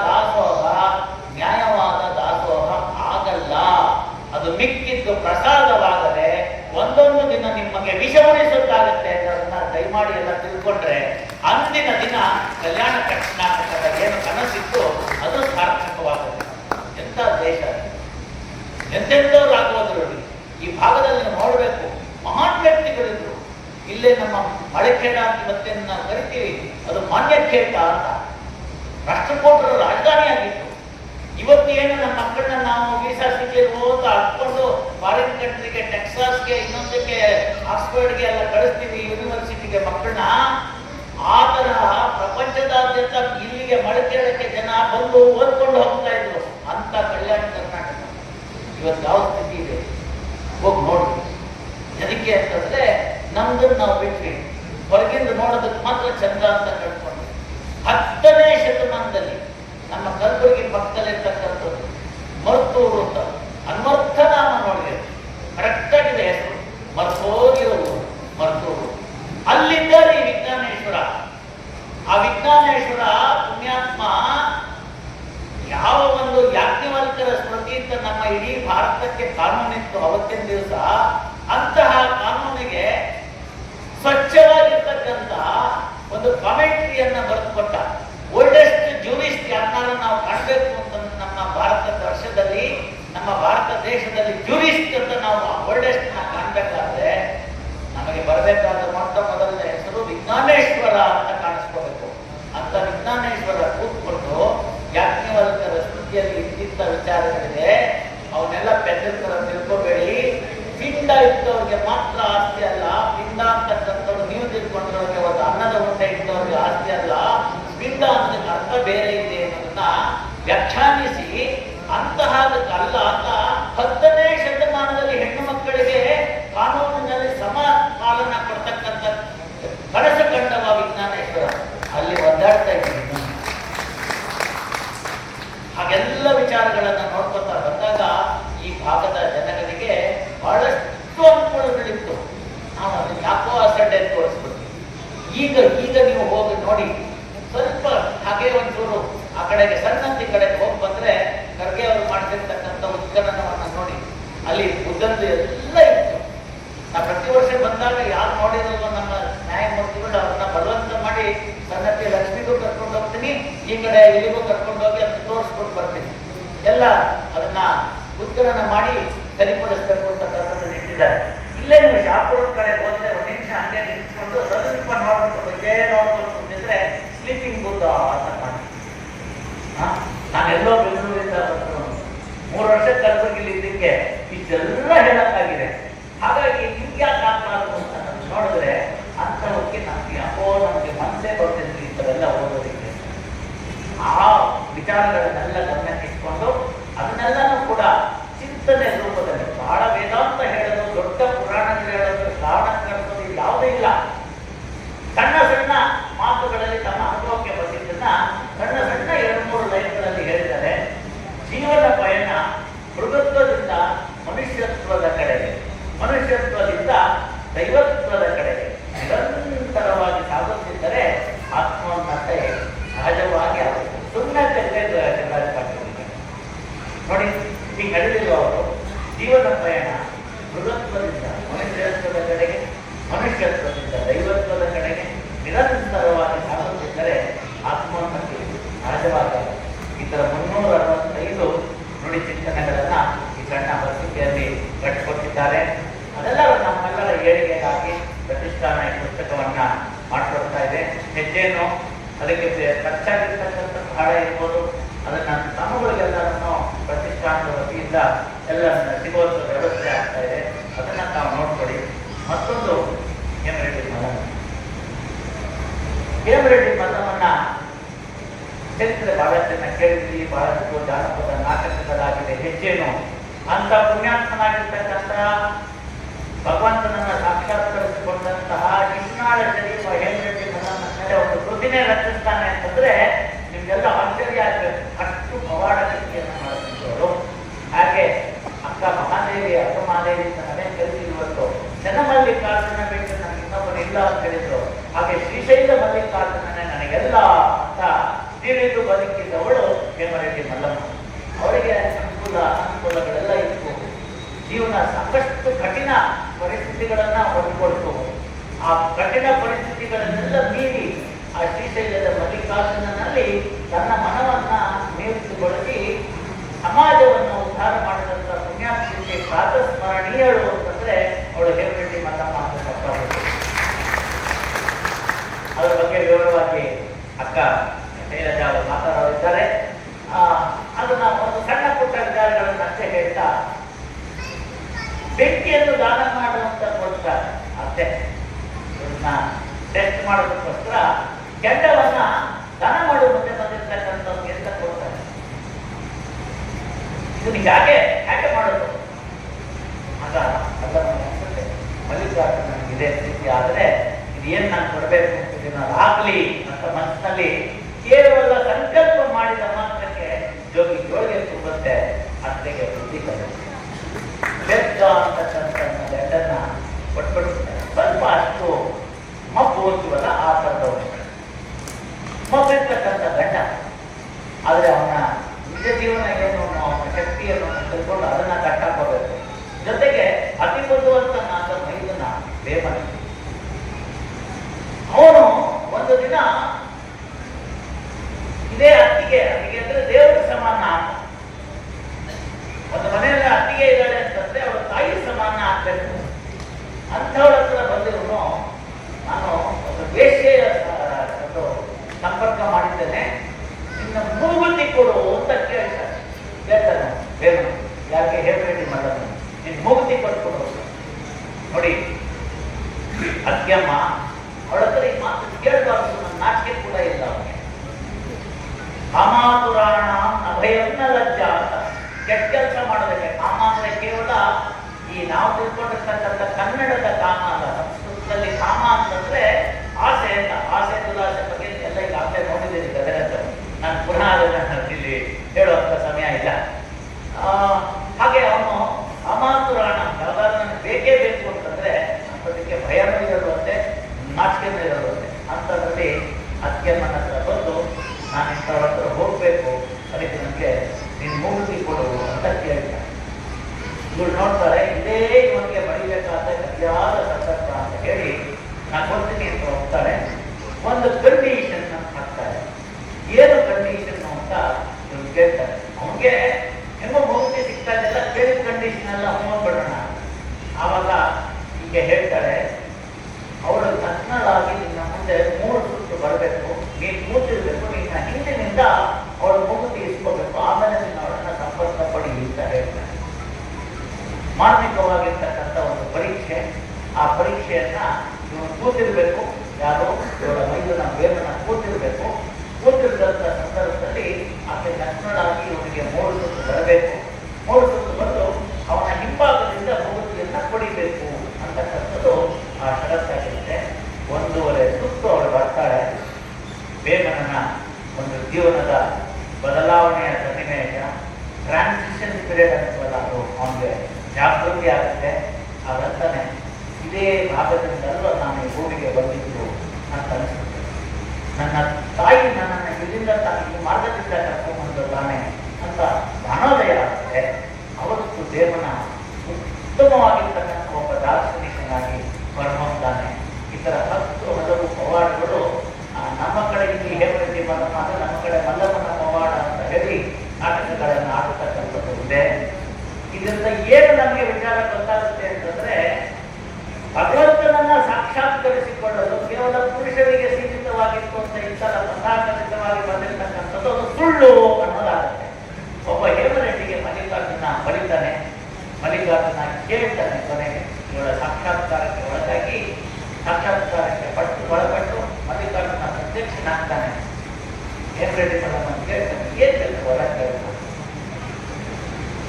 ದಾಸೋಹ, ನ್ಯಾಯವಾದ ದಾಸೋಹ ಆಗಲ್ಲ ಅದು ಮಿಕ್ಕಿದ್ದು ಪ್ರಸಾದವಾದರೆ ಒಂದೊಂದು ದಿನ ನಿಮಗೆ ವಿಷ ಉಳಿಸುತ್ತಾಗುತ್ತೆ ಅನ್ನೋದನ್ನ ದಯಮಾಡಿ ಎಲ್ಲ ತಿಳ್ಕೊಂಡ್ರೆ ಅಂದಿನ ದಿನ ಕಲ್ಯಾಣ ಕರ್ನಾಟಕದ ಏನು ಕನಸಿತ್ತು ಅದು ಸಾರ್ಥಕವಾಗುತ್ತೆ ಎಂಥ ದೇಶ. ಎಂತೆಂಥವ್ರು ಆಗೋದ್ರು ನೋಡಿ. ಈ ಭಾಗದಲ್ಲಿ ನೋಡಬೇಕು, ಮಹಾನ್ ವ್ಯಕ್ತಿಗಳಿದ್ರು ಇಲ್ಲೇ ನಮ್ಮ ಮಳೆಖೇಡ ಅಂತ ಮತ್ತೆ ಕರಿತೀವಿ, ಅದು ಮಾನ್ಯಖೇಟ ಅಂತ ರಾಷ್ಟ್ರಕೂಟರ ರಾಜಧಾನಿ ಆಗಿತ್ತು ಇವತ್ತು ಏನು ನಮ್ಮ ಮಕ್ಕಳನ್ನ ನಾವು ವೀಸಾ ಸಿಗ್ಲಿಲ್ವೋ ಅಂತ ಅಟ್ಕೊಂಡು ಫಾರಿನ್ ಕಂಟ್ರಿಗೆ ಟೆಕ್ಸಾಸ್ಗೆ ಇನ್ನೊಂದಕ್ಕೆ ಆಕ್ಸ್ಫರ್ಡ್ಗೆ ಎಲ್ಲ ಕಳಿಸ್ತೀವಿ ಯೂನಿವರ್ಸಿಟಿಗೆ ಮಕ್ಕಳನ್ನ. ಆ ತರ ಪ್ರಪಂಚದಾದ್ಯಂತ ಇಲ್ಲಿಗೆ ಮಳಕೇಳಕ್ಕೆ ಜನ ಬಂದು ಓದ್ಕೊಂಡು ಹೋಗ್ತಾ ಇದ್ರು. ಅಂತ ಕಲ್ಯಾಣ ಕರ್ನಾಟಕ. ಇವತ್ತು ಯಾವ ಸ್ಥಿತಿ ಇದೆ? ಹೋಗಿ ನೋಡಿ ಅದಕ್ಕೆ ಅಂತಂದ್ರೆ ನಮ್ದನ್ನ ನಾವು ಬಿಟ್ವಿ. ಹೊರಗಿಂದ ನೋಡೋದಕ್ಕೆ ಮಾತ್ರ ಚಂದ ಅಂತ ಕಳ್ಕೊಂಡ್ವಿ. ಹತ್ತನೇ ಶತಮಾನದಲ್ಲಿ ನಮ್ಮ ಕಲಬುರಗಿ ಪಕ್ಕದಲ್ಲಿರ್ತಕ್ಕಂಥದ್ದು ಮರ್ತೂರು ಅಂತ. ಅನ್ವರ್ಥ ನಾಮ ನೋಡಿದೆ. ಕರೆಕ್ಟ್ ಆಗಿದೆ ಹೆಸರು. ಮರ್ತೋಗಿರೋದು ಮರ್ತೂರು. ಅಲ್ಲಿದ್ದಾರೆ ಈ ವಿಜ್ಞಾನೇಶ್ವರ. ಆ ವಿಜ್ಞಾನೇಶ್ವರ ಪುಣ್ಯಾತ್ಮ ಯಾವ ಒಂದು ಯಾಜ್ಞವಲ್ಕರ ಸ್ಮೃತಿ ಅಂತ ನಮ್ಮ ಇಡೀ ಭಾರತಕ್ಕೆ ಕಾನೂನಿತ್ತು ಅವತ್ತಿನ ದಿವಸ, ಅಂತಹ ಕಾನೂನಿಗೆ ಸ್ವಚ್ಛವಾಗಿರ್ತಕ್ಕಂತಹ ಒಂದು ಕಾಮೆಂಟ್ರಿಯನ್ನ ಬರೆದುಕೊಟ್ಟ. ಓಲ್ಡೆಸ್ಟ್ ಜೂರಿಸ್ಟ್ ಯಾರನ್ನಾದ್ರೂ ನಾವು ಕಾಣಬೇಕು ಅಂತ ನಮ್ಮ ಭಾರತ ವರ್ಷದಲ್ಲಿ, ನಮ್ಮ ಭಾರತ ದೇಶದಲ್ಲಿ ಟೂರಿಸ್ಟ್ ಅಂತ ನಾವು ಓಲ್ಡೆಸ್ಟ್ ಕಾಣಬೇಕಾದ್ರೆ ನಮಗೆ ಬರಬೇಕಾದ ಮೊಟ್ಟ ಮೊದಲನೇ ಹೆಸರು ವಿಜ್ಞಾನೇಶ್ವರ ಅಂತ ಕಾಣಿಸ್ಕೋಬೇಕು. ಅಂತ ವಿಜ್ಞಾನೇಶ್ವರ ಕೂತ್ಕೊಂಡು ಯಾಜ್ಞವಲ್ಕರ ಸ್ಥಿತಿಯಲ್ಲಿ ಇಂತಿಂತ ವಿಚಾರಗಳಿದೆ. ಅವನ್ನೆಲ್ಲ ಪೆದ್ದ ತಿಳ್ಕೋಬೇಡಿ. ಪಿಂಡ ಇದ್ದವರಿಗೆ ಮಾತ್ರ ಆಸ್ತಿ ಅಲ್ಲ. ಪಿಂಡ ಅಂತಕ್ಕಂಥವ್ರು ನೀವು ತಿಳ್ಕೊಂಡ್ರವ್ರಿಗೆ ಒಂದು ಅನ್ನದ ಉಂಡೆ ಇದ್ದವ್ರಿಗೆ ಆಸ್ತಿ ಅಲ್ಲ ಪಿಂಡ ಅನ್ನೋದಕ್ಕೆ ಅರ್ಥ ಬೇರೆ ಇದೆ ಅನ್ನೋದನ್ನ ವ್ಯಾಖ್ಯಾನಿಸಿ ಅಂತಹದಕ್ಕಲ್ಲ ಅಂತ ಹತ್ತನೇ ಶತಮಾನದಲ್ಲಿ ಹೆಣ್ಣು ಮಕ್ಕಳಿಗೆ ಕಾನೂನಿನಲ್ಲಿ ಸಮ ಪಾಲನ ಕೊಡ್ತಕ್ಕಂಥ ಕನಸು ಕಂಡವ ವಿಜ್ಞಾನೇಶ್ವರ. ಅಲ್ಲಿ ಒದ್ದಾಡ್ತಾ ಇದ್ದೀನಿ. ಹಾಗೆಲ್ಲ ವಿಚಾರಗಳನ್ನ ನೋಡ್ಕೊತಾ ಬಂದಾಗ ಈ ಭಾಗದ ಜನಗಳಿಗೆ ಬಹಳಷ್ಟು ಅನುಕೂಲಗಳಿತ್ತು. ನಾವು ಅದನ್ನ ಯಾಕೋ ಅಸಡ್ಡೆ ತೋರಿಸ್ಬಿಡ್ತೀವಿ. ಈಗ ಈಗ ನೀವು ಹೋಗಿ ನೋಡಿ, ಸ್ವಲ್ಪ ಹಾಗೆ ಒಂಚೂರು ಆ ಕಡೆಗೆ ಸಣ್ಣಂತಿ ಕಡೆಗೆ ಹೋಗಿ ಬಂದ್ರೆ ಖರ್ಗೆ ಅವರು ಮಾಡ್ತಿರ್ತಕ್ಕಂಥ ಉತ್ಖನನವನ್ನು ನೋಡಿ. ಅಲ್ಲಿ ಬುದ್ಧಂದು ಎಲ್ಲ ಇತ್ತು. ನಾ ಪ್ರತಿ ವರ್ಷ ಬಂದಾಗ ಯಾರು ನೋಡಿದ್ರು ನಮ್ಮ ನ್ಯಾಯಮೂರ್ತಿಗಳು ಅವ್ರನ್ನ ಬಲವಂತ ಮಾಡಿ ಸಣ್ಣತಿ ಲಕ್ಷ್ಮಿಗೂ ಕರ್ಕೊಂಡು ಹೋಗ್ತೀನಿ, ಈ ಕಡೆ ಇಲ್ಲಿಗೂ ಕರ್ಕೊಂಡು ಹೋಗಿ ಅದನ್ನ ತೋರಿಸ್ಕೊಂಡು ಬರ್ತೀನಿ. ಎಲ್ಲ ಅದನ್ನ ಉತ್ಖನನ ಮಾಡಿ ಸರಿಪಡಿಸ್ಬೇಕು ಕರ್ಕೊಂಡು ಇಟ್ಟಿದ್ದಾರೆ. ಇಲ್ಲೇ ನೀವು ಶಾಪುರದ ಕಡೆ ಹೋದ್ರೆ ಒಂದು ನಿಮಿಷ ಹಂಗೆ ನಿಂತ್ಕೊಂಡು ಸ್ವಲ್ಪ ನೋಡ್ಕೊಂಡು ಬಗ್ಗೆ ನೋಡ್ಕೊಂಡು ಕೂತಿದ್ರೆ ಸ್ಲೀಪಿಂಗ್ ಬುದ್ಧ ಅಂತ ಕಾಣ್ತೀನಿ? ನಾನೆಲ್ಲೋ ಬೆಂಗಳೂರಿಂದ ಬಂದು ಮೂರು ವರ್ಷ ಕಲಬುರಗಿಲಿ ಇದಕ್ಕೆ ಇಷ್ಟೆಲ್ಲ ಹೇಳಕ್ಕಾಗಿದೆ. ಹಾಗಾಗಿ ನಿಮ್ಗೆ ಯಾಕೆ ಆಗ್ಬಾರ್ದು ಅಂತ ನಾನು ನೋಡಿದ್ರೆ ಅಂಥವಕ್ಕೆ ನಮ್ಗೆ ಯಾಕೋ ನಮಗೆ ಮನಸ್ಸೇ ಬರ್ತಿದ್ವಿ ಎಲ್ಲ ಓದೋದಕ್ಕೆ. ಆ ವಿಚಾರಗಳನ್ನೆಲ್ಲ ಗಮನಕ್ಕೆ ಇಟ್ಕೊಂಡು ಅದನ್ನೆಲ್ಲನೂ ಕೂಡ ಚಿಂತನೆ ರೂಪದಲ್ಲಿ ಬಹಳ ವೇದಾಂತ ಹೇಳೋದು, ದೊಡ್ಡ ಪುರಾಣಗಳು ಹೇಳೋದು ಕಾರಣ ಯಾವುದೇ ಯಾವುದೂ ಇಲ್ಲ. ಸಣ್ಣ ಸಣ್ಣ ಮಾತುಗಳಲ್ಲಿ ತಮ್ಮ ಅನುಭವಕ್ಕೆ ಬಂದಿದ್ದನ್ನ ಸಣ್ಣ ಸಣ್ಣ ಎರಡು ಮೂರು ಲೈನ್ಗಳಲ್ಲಿ ಹೇಳಿದ್ದಾರೆ. ಜೀವನ ಈ ಪುಸ್ತಕವನ್ನ ಮಾಡಿಕೊಡ್ತಾ ಇದೆ. ಹೆಜ್ಜೆಯನ್ನು ಅದಕ್ಕೆ ಖರ್ಚಾಗಿರ್ತಕ್ಕಂಥ ಬಹಳ ಇರ್ಬೋದು. ಅದನ್ನ ನಮ್ಮಗಳಿಗೆಲ್ಲರನ್ನು ಪ್ರತಿಷ್ಠಾನದ ವತಿಯಿಂದ ಎಲ್ಲ ಸಿಗುವಂತ ವ್ಯವಸ್ಥೆ ಆಗ್ತಾ ಇದೆ. ಅದನ್ನ ತಾವು ನೋಡ್ಕೊಳ್ಳಿ. ಮತ್ತೊಂದು ಹೇಮರೆಡ್ಡಿ ಮಲ್ಲಮ್ಮ ಹೇಮರೆಡ್ಡಿ ಮಲ್ಲಮ್ಮನ್ನ ಚರಿತ್ರೆ ಬಹಳಷ್ಟನ್ನ ಕೇಳಿದ್ವಿ. ಬಹಳಷ್ಟು ಜಾನಪದ ನಾಟಕಗಳಾಗಿದೆ ಹೆಜ್ಜೆನು ಅಂತ ಪುಣ್ಯಾತ್ಮನಾಗಿರ್ತಕ್ಕಂಥ ಭಗವಂತನನ್ನ ಸಾಕ್ಷಾತ್ಕರಿಸಿಕೊಂಡಂತಹ ಹಿನ್ನಾಳ ಶರೀಫ ಹೇಮರೆಡ್ಡಿ ಮಲ್ಲಮ್ಮನ ಮೇಲೆ ಒಂದು ಕೃತಿನೇ ರಚಿಸ್ತಾನೆ ಅಂತಂದ್ರೆ ನಿಮ್ಗೆಲ್ಲ ಆಶ್ಚರ್ಯ ಆಗಬೇಕು ಅಷ್ಟು ಪವಾಡ ಕೃತಿಯನ್ನು ಮಾಡುತ್ತಿದ್ದವರು ಹಾಗೆ ಅಕ್ಕ ಮಹಾದೇವಿ ಅಕ್ಕ ಮಹಾದೇವಿ ಅಂತ ನಾವೇ ಚನ್ನಮಲ್ಲಿಕಾರ್ಜುನ ಬಿಟ್ಟು ನನಗೆ ಇನ್ನೊಬ್ಬರು ಇಲ್ಲ ಅಂತ ಹೇಳಿದ್ರು. ಹಾಗೆ ಶ್ರೀಶೈಲ ಮಲ್ಲಿಕಾರ್ಜುನನೇ ನನಗೆಲ್ಲ ಅಂತ ತಿಳಿದು ಬದುಕಿದ್ದವಳು ಹೇಮರೆಡ್ಡಿ ಮಲ್ಲಮ್ಮ. ಅವರಿಗೆ ಅನುಕೂಲ, ಅನುಕೂಲಗಳೆಲ್ಲ ಇತ್ತು. ಜೀವನ ಸಾಕಷ್ಟು ಕಠಿಣ ಪರಿಸ್ಥಿತಿಗಳನ್ನ ಹೊಂದ್ಕೊಳ್ತು ಆ ಕಠಿಣ ಪರಿಸ್ಥಿತಿಗಳನ್ನೆಲ್ಲ ಮೀರಿ ಆ ಶ್ರೀಶೈಲದ ಮಲ್ಲಿಕಾರ್ಜುನನಲ್ಲಿ ತನ್ನ ಮನವನ್ನ ನಿಯುಕ್ತಿಗೊಳಿಸಿ ಸಮಾಜವನ್ನು ಉದ್ಧಾರ ಮಾಡಿದಂತ ಪುಣ್ಯಾಕ್ಷಿಗೆ ಪ್ರಾತಸ್ಮರಣೀಯಳು ಅಂತಂದ್ರೆ ಅವಳು ಹೇಮರೆಡ್ಡಿ ಮಲ್ಲಮ್ಮ ಅಂತ ತಪ್ಪಾಗುತ್ತೆ ಅದರ ಬಗ್ಗೆ ವಿವರವಾಗಿ ಅಕ್ಕ ಶೈಲಜಾ ಅವರು ಮಾತಾಡೋರಿದ್ದಾರೆ ಆ, ಅದನ್ನ ಒಂದು ಸಣ್ಣ ಪುಟ್ಟ ವಿಚಾರಗಳನ್ನು ಅಷ್ಟೇ ಹೇಳ್ತಾ ಬೆಂಕಿಯನ್ನು ದಾನ ಮಾಡುವಂತ ಕೊಡ್ತಾರೆ ಅಷ್ಟೇ ಇದನ್ನ ಟೆಸ್ಟ್ ಮಾಡೋದಕ್ಕೋಸ್ಕರ ಕೆಂಡವನ್ನ ದಾನ ಮಾಡುವ ಮುಂದೆ ಬಂದಿರ್ತಕ್ಕಂಥವ್ರಿಗೆ ಅಂತ ಕೊಡ್ತಾರೆ ಇದನ್ನ ಯಾಕೆ ಯಾಕೆ ಮಾಡೋದು ಆಗ ಅಲ್ಲ ನನಗೆ ಅನ್ಸುತ್ತೆ ಮಲ್ಲಿಕಾರ್ಜುನ ನನಗೆ ಇದೇ ಸ್ಥಿತಿ ಆದರೆ ಇದೇನು ನಾನು ಕೊಡಬೇಕು ಅಂತಿದ್ದೀನಿ ಅದು ಆಗ್ಲಿ ಅಂತ ಮನಸ್ಸಿನಲ್ಲಿ ಕೇವಲ ಸಂಕಲ್ಪ ಮಾಡಿದ ಮಾತ್ರಕ್ಕೆ ಜೋಗಿ ಜೋಳಿಗೆ ತುಂಬುತ್ತೆ ಅತ್ತೆಗೆ ಬುದ್ಧಿ ಕಲಿಯುತ್ತೆ ಬೆದ್ದ ಅಂತಕ್ಕಂಥ ಗಂಡನ್ನ ಕೊಟ್ಬಿಡ್ತಾರೆ ಸ್ವಲ್ಪ ಅಷ್ಟು ಮಬ್ಬು ಅಂತೀವಲ್ಲ ಆ ಥರದವನು ಮಬ್ಬಿರ್ತಕ್ಕಂಥ ಗಂಡ ಆದರೆ ಅವನ ನಿಜ ಜೀವನ ಏನು ಅವನ ಶಕ್ತಿಯನ್ನು ತಿಳ್ಕೊಂಡು ಅದನ್ನ ಕಟ್ಟಾಕೋಬೇಕು. ಜೊತೆಗೆ ಅತಿ ಬುದ್ಧಿವಂತನಾದ ಮೈದನ ಬೇಮನ ಅವನು ಒಂದು ದಿನ ಇದೇ ಅತ್ತಿಗೆ ಅತ್ತಿಗೆ ಅಂದ್ರೆ ದೇವರ ಸಮಾನ ಒಂದು ಮನೆಯಲ್ಲಿ ಅತ್ತಿಗೆ ಇದ್ದಾಳೆ ಅಂತಂದ್ರೆ ಅವಳ ತಾಯಿ ಸಮಾನ ಆಗ್ಬೇಕು. ಅಂಥವಳ ಹತ್ರ ಬಂದಿರೋನು ನಾನು ಒಂದು ಒಂದು ಸಂಪರ್ಕ ಮಾಡಿದ್ದೇನೆ. ಮೂಗುತಿ ಕೊಡು ಅಂತ ಕೇಳ್ತಾರೆ. ಹೇಳ್ತಾನೆ ಯಾಕೆ ಹೇಳ್ಬೇಡಿ ಮಾಡೋದು? ನಿನ್ ಮುಕ್ತಿ ಕೊಟ್ಕೊಡು. ನೋಡಿ ಅತ್ಯಮ್ಮ ಅವಳ ಹತ್ರ ಈ ಮಾತು ಕೇಳಬಾರ್ದು. ನನ್ನ ಕೂಡ ಇಲ್ಲ ಅವನಿಗೆ. ಕಾಮಾತುರಾಣ ಅಭಯನ್ನ ಲಜ್ಜ ಅಂತ. ಕೆಟ್ಟ ಕೆಲಸ ಮಾಡೋದಕ್ಕೆ ಕಾಮ ಅಂದ್ರೆ ಕೇವಲ ಈ ನಾವು ತಿಳ್ಕೊಂಡಿರ್ತಕ್ಕಂಥ ಕನ್ನಡದ ಕಾಮ ಅಲ್ಲ, ಸಂಸ್ಕೃತದಲ್ಲಿ ಕಾಮ ಅಂತಂದ್ರೆ ಆಸೆ ಅಂತ ಆಸೆ ದುರಾಸೆ ಬಗ್ಗೆ ಎಲ್ಲ ಈಗ ಆಗ್ಲೇ ನೋಡಿದ್ದೀನಿ ಗದಗದ ನಾನು ಪುನಃ ಅದನ್ನ ಇಲ್ಲಿ ಹೇಳುವಂತ ಸಮಯ ಇಲ್ಲ ಆ, ಹಾಗೆ ಅವನು ಅಮಾತುರಾಣ ಯಾವ್ದಾದ್ರು ನನಗೆ ಬೇಕೇ ಬೇಕು ಅಂತಂದ್ರೆ ಅಂಥದಕ್ಕೆ ಭಯನೂ ಇರಲ್ವಂತೆ ನಾಚಿಕೆನೂ ಇರಲ್ವಂತೆ ಅಂಥದ್ರಲ್ಲಿ ಅತ್ಯಮ್ಮನ ಹತ್ರ ಬಂದು ನಾನು ಇಂಥವ್ರ ಹತ್ರ ಹೋಗ್ಬೇಕು ಅದಕ್ಕೆ ನನಗೆ ನೀನು ಮೂಗುತಿ ಕೊಡು ಅಂತ ಕೇಳ್ತಾರೆ ಇವ್ರು ನೋಡ್ತಾರೆ ಇದೇ ಇವನಿಗೆ ಬಡಿಬೇಕಾದ ಅತಿಯಾದ ಸಂದರ್ಭ ಅಂತ ಹೇಳಿ ನಾನು ಕೊಡ್ತೀನಿ ಅಂತ ಹೋಗ್ತಾರೆ ಒಂದು ಕಂಡೀಷನ್ ಹಾಕ್ತಾರೆ ಏನು ಕಂಡೀಷನ್ ಅಂತ ಇವ್ರು ಕೇಳ್ತಾರೆ ಅವನಿಗೆ ಹೆಂಗೋ ಮೂಗುತಿ ಸಿಗ್ತಾ ಇದೆಲ್ಲ ಕೇಳಿದ ಕಂಡೀಷನ್ ಎಲ್ಲ ಹೋಗ್ಬಿಡೋಣ ಆವಾಗ ಹೀಗೆ ಹೇಳ್ತಾರೆ ಅವಳು ತನ್ನಳಾಗಿ ನಿನ್ನ ಮುಂದೆ ಮೂರು ಸುತ್ತು ಬರಬೇಕು ನೀನು ಕೂತಿರ್ಬೇಕು ನಿನ್ನ ಹಿಂದಿನಿಂದ ಅವಳು ಮೂಗುತಿ ಇಸ್ಕೋಬೇಕು ಆಮೇಲೆ ನೀನು ಅವಳನ್ನ ಸಂಪರ್ಕ ಪಡಿ ಅಂತ ಹೇಳ್ತಾರೆ ಮಾರ್ಮಿಕವಾಗಿರ್ತಕ್ಕಂಥ ಒಂದು ಪರೀಕ್ಷೆ, ಆ ಪರೀಕ್ಷೆಯನ್ನ ಇವನು ಕೂತಿರ್ಬೇಕು, ಯಾರು ಇವರ ಮೈದನ ಬೇರನ್ನ ಕೂತಿರ್ಬೇಕು. ಕೂತಿರ್ತಕ್ಕಂಥ ಸಂದರ್ಭದಲ್ಲಿ ಆಕೆ ಲಕ್ಷ್ಮಣರಾಗಿ ಇವನಿಗೆ ಮೂರು ಸುತ್ತು ಬರಬೇಕು. ಮೂರು ಸುತ್ತು ಬಂದು ಅವನ ಹಿಂಭಾಗದಿಂದ ಮೂಗುತಿಯನ್ನ ಕೊಡಿಬೇಕು ಅಂತಕ್ಕಂಥದ್ದು ಆ ಷರತ್ತಾಗಿರುತ್ತೆ ಒಂದೂವರೆ ಸುತ್ತು ಅವಳು ಬರ್ತಾಳೆ. ಬೇಗನನ್ನ ಒಂದು ಜೀವನದ ಬದಲಾವಣೆಯ ಸನ್ನಿವೇಶ ಟ್ರಾನ್ಸಿಷನ್ ಪೀರಿಯಡ್ ಅಂತ ಅದು, ಅವನಿಗೆ ಜಾಗೃತಿ ಆಗುತ್ತೆ. ಅದಂತಾನೆ ಇದೇ ಭಾಗದಿಂದಲೂ ನಾನು ಭೂಮಿಗೆ ಬಂದಿದ್ದು ಅಂತ ಅನಿಸುತ್ತೆ. ನನ್ನ ತಾಯಿ ನನ್ನ ಇಲ್ಲಿಂದ ತಾನು ಈ ಮಾರ್ಗದಿಂದ ಕರ್ಕೊಂಡ್ಬಂದಿದ್ದಾನೆ ಅಂತ ಜ್ಞಾನೋದಯ ಆಗುತ್ತೆ. ಅವತ್ತು ದೇವನ ಉತ್ತಮವಾಗಿರ್ತಕ್ಕಂಥ ಒಬ್ಬ ದಾರ್ಶನಿಕನಾಗಿ ಹೊರಹೊಮ್ತಾನೆ ಈ ಥರ ಹತ್ತು ಹಲವು ಪವಾಡಗಳು ಆ, ನಮ್ಮ ಕಡೆ ಇಲ್ಲಿ ಹೇಮರೆಡ್ಡಿ ಮಲ್ಲಮ್ಮ ಅಂದ್ರೆ ನಮ್ಮ ಕಡೆ ಮಲ್ಲಮ್ಮನ ಪವಾಡ ಅಂತ ಹೇಳಿ ನಾಟಕಗಳನ್ನು ಆಡತಕ್ಕಂಥದ್ದು ಇದೆ ಇದರಿಂದ ಏನು ನಮಗೆ ವಿಚಾರ ಗೊತ್ತಾಗುತ್ತೆ ಅಂತಂದ್ರೆ ಭಗವಂತನನ್ನ ಸಾಕ್ಷಾತ್ಕರಿಸಿಕೊಳ್ಳಲು ಕೇವಲ ಪುರುಷರಿಗೆ ಸೀಮಿತವಾಗಿತ್ತು ಅಂತ ಈ ಸಲ ತಥಾಕಥಿತವಾಗಿ ಬಂದಿರತಕ್ಕಂಥದ್ದು ಅದು ಸುಳ್ಳು ಅನ್ನೋದಾಗುತ್ತೆ ಒಬ್ಬ ಹೇಮನಟ್ಟಿಗೆ ಮಲ್ಲಿಕಾರ್ಜುನ ಬಲಿತಾನೆ ಮಲ್ಲಿಕಾರ್ಜುನ ಕೇಳ್ತಾನೆ ಕೊನೆಗೆ ಇವಳ ಸಾಕ್ಷಾತ್ಕಾರಕ್ಕೆ ಒಳಗಾಗಿ ಸಾಕ್ಷಾತ್ಕಾರಕ್ಕೆ ಪಟ್ಟು ಒಳಪಟ್ಟು ಮಲ್ಲಿಕಾರ್ಜುನ ಪ್ರತ್ಯಕ್ಷನಾಗ್ತಾನೆ ಹೇಮರೆಡ್ಡಿ ಮಲ್ಲಮ್ಮ ಕೇಳ್ತಾನೆ ಏನ್ ಬೇಕು ಕೇಳ್ತಾನೆ